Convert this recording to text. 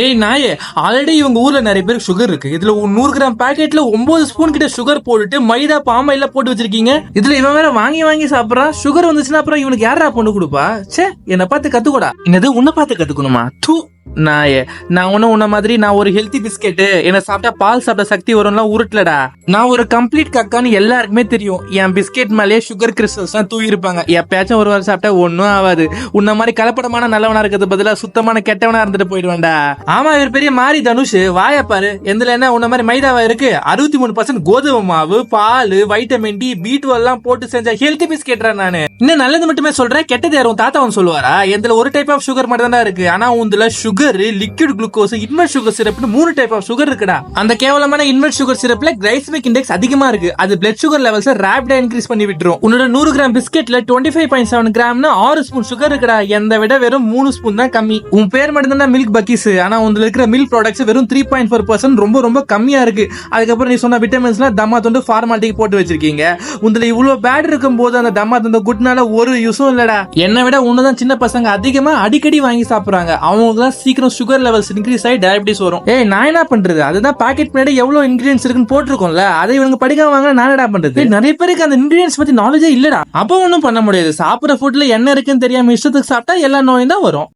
டேய் நாயே ஆல்ரெடி இவங்க ஊர்ல நிறைய பேருக்கு சுகர் இருக்கு. இதுல நூறு கிராம் பாக்கெட்ல ஒன்பது ஸ்பூன் கிட்ட சுகர் போட்டுட்டு மைதா பாமாயில போட்டு வச்சிருக்கீங்க. இதுல இவன் வேற வாங்கி வாங்கி சாப்பிடறான் சுகர் வந்துச்சுன்னா அப்புறம் இவனுக்கு யாரா பொண்ணு கொடுப்பா? சே என்ன பார்த்து கத்துக்கூடா. என்னது உன்னை பார்த்து கத்துக்கணுமா? தூ. நாயே நான் ஒன்றும் உன்ன மாதிரி நான் ஒரு ஹெல்த்தி பிஸ்கெட்டு என்ன சாப்பிட்டா பால் சாப்பிட்ட சக்தி வரும்லாம் உருட்டலடா. நான் ஒரு கம்ப்ளீட் கக்கான்னு எல்லாருக்குமே தெரியும். என் பிஸ்கெட் மேலேயே சுகர் கிறிஸ்டல்ஸ் தான் தூவிருப்பாங்க எப்பயாச்சும் ஒரு வாரம் சாப்பிட்டா ஒன்றும் ஆகாது. உன்ன மாதிரி கலப்படமான நல்லவனா இருக்கிறது பதிலா சுத்தமான கெட்டவனா இருந்துட்டு போயிடுவேன்டா. ஆமா இவர் பெரிய மாரி தனுஷ். வாயப்பாரு பாரு. எந்தல என்ன உன்ன மாதிரி மைதாவா இருக்கு? அறுபத்தி மூணு பர்சன்ட் கோதுமை மாவு பால் வைட்டமின் டி பி எல்லாம் போட்டு செஞ்ச ஹெல்த்தி பிஸ்கெட்ரா நானு. இன்னும் நல்லது மட்டுமே சொல்றேன் கெட்டது யாரும் தாத்தா அவன் சொல்லுவாரா? எதுல ஒரு டைப் ஆஃப் சுகர் மட்டும் தான் இருக்கு. ஆனா உந்துல sugar liquid glucose invert sugar சிரப்னு மூணு டைப் ஆஃப் சுகர் இருக்குடா. அந்த கேவலமான இன்வெர்ட் சுகர் சிரப்ல கிளைசமிக் இண்டெக்ஸ் அதிகமா இருக்கு. அது பிளட் சுகர் லெவல்ஸ் ரேபிடா இன்க்ரீஸ் பண்ணி விட்டுரும். உன்னோட நூறு கிராம் பிஸ்கெட்ல டுவெண்ட்டி ஃபைவ் பாயிண்ட் செவன் கிராம்னு ஆறு ஸ்பூன் சுகர் இருக்குடா. எந்த விட வெறும் மூணு ஸ்பூன் தான் கம்மி. உன் பேர் மட்டும் தான் மில்க் பக்கீஸ் ஆனா உந்துல இருக்கிற மில்க் ப்ராடக்ட்ஸ் வெறும் த்ரீ பாயிண்ட் ஃபோர் பர்சன்ட் ரொம்ப ரொம்ப கம்மியா இருக்கு. அதுக்கப்புறம் நீ சொன்ன விட்டமின்ஸ்லாம் தம்மா தொண்டு ஃபார்மாலிட்டிக்கு போட்டு வச்சிருக்கீங்க. உந்துல இவ்வளவு பேட் இருக்கும் போது அந்த தம்மா தொந்த குட்னால ஒரு யூஸும் இல்லடா. என்னை விட உன்னதான் சின்ன பசங்க அதிகமா அடிக்கடி வாங்கி சாப்பிடுறாங்க. அவங்களுக்கு தான் சீக்கிரம் சுகர் லெவல்ஸ் இன்க்ரீஸ் ஆகி டயபிட்டிஸ் வரும். ஏய் நான் என்ன பண்றது? அதுதான் பாக்கெட் முன்னாடி எவ்வளவு இன்கிரியன்ஸ் இருக்குன்னு போட்டிருக்கோம்ல அதை இவங்க படிக்காம வாங்க நான் என்னடா பண்றது? நிறைய பேருக்கு அந்த இன்கிரியன்ஸ் பத்தி நாலேஜே இல்லடா. அப்போ ஒன்றும் பண்ண முடியாது. சாப்பிடுற ஃபுட்ல என்ன இருக்குன்னு தெரியாம இஷ்டத்துக்கு சாப்பிட்டா எல்லா நோயும் தான் வரும்.